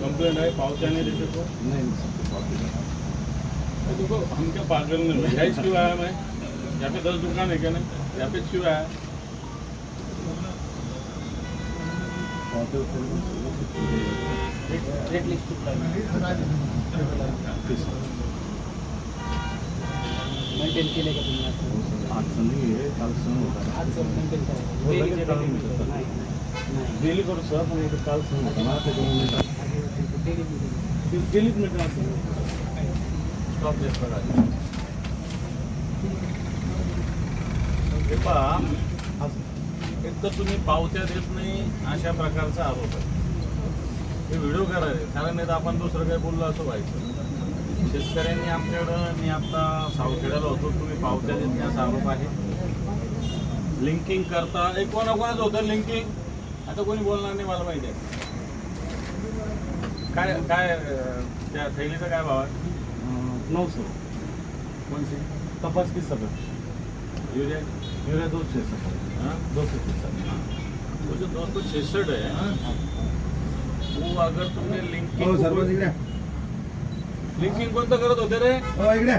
Complaint है नहीं तो. देखो हम क्या पागल हैं क्यों आया मैं यहाँ पे दस दुकान है क्या नहीं यहाँ पे क्यों आया रेट लिस्ट मेंटेन केले का तुम्ही आज आज संधी आहे. काल सण होता आज मेंटेन हो, लगेच करा चालू होतं. नाही नाही. डेली करू सर पण इथं काल सण होता. त्याच्यामुळे डेली डेलीच मीटर असतं स्टॉप देत बघा हे पहा एक तर तुम्ही पावत्या देत नाही अशा प्रकारचा आरोप आहे. हे व्हिडिओ करायचे कारण नाही तर आपण दुसरं काही बोललो असं व्हायचं. शेतकऱ्यांनी आमच्याकडं मी आता सावखेड्याला होतो तुम्ही पावत्या देत नाही असा आरोप आहे. लिंकिंग करता एक कोणाकोणाचं होतं लिंकिंग आता कोणी बोलणार नाही मला माहिती आहे. काय काय त्या थैलीचा काय भाव आहे? नऊ सौ कोणची कपास की सगळं. युरिया? युरिया दोनशे सकाळी हाँ? दोनशे तीस वो जो दो सौ छसठ है? वो अगर तुमने हो लिंकिंग सरपंच इकडे लिंकिंग कोणतं करत होते रे? हो इकडे.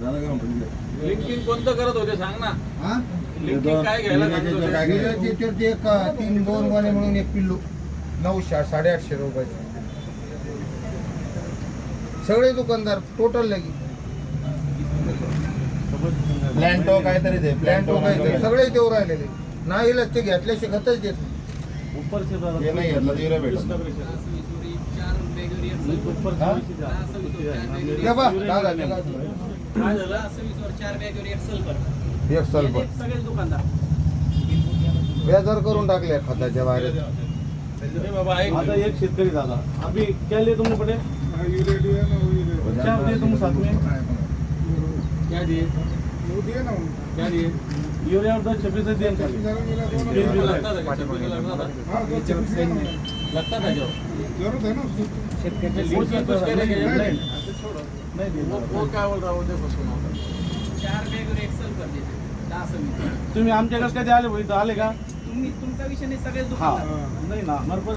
दादा का म्हणतो इकडे. लिंकिंग कोणतं करत होते सांग ना. हा? लिंकिंग काय घ्यायला सांगत होते? तीन दोन गोणे म्हणून एक पिल्लू. नऊशे साडेआठशे रुपयाचे. सगळे दुकानदार टोटल लगी. प्लॅन्टो काहीतरी ते प्लॅन्टो काहीतरी सगळे देऊ राहिलेले. नाही ते घेतल्याशी खतच देत नाही. ऊपर से नाही ऊपर से हाँ? जा- ये बा, दादा, काय? झालं? एक सल्फर सगळेच दुकानदार. बेजार करून टाकले खताच्या बाहेर. अरे बाबा आता एक शेतकरी दादा. अभी क्या लिए तुमने पड़े क्या दिए तुम साथ में? क्या दिए क्या दिए यूरिया और दस छब्बीस दिए खाली लगता था क्या? छब्बीस में लगता था? लगता था जो शेतकऱ्याचे लिंकिंग कुछ करेंगे या नहीं? नहीं दिए वो वो क्या बोल रहा है? वो देखो सुनो। चार बॅगवर एक्सेल कर देते दहा सव्वीस तुम्ही आमच्याकडे कधी आले भाई इथं आले का? तुम्ही तुमचा विषय नाही सगळेच हा. दुकानदार नाही ना हमारे पास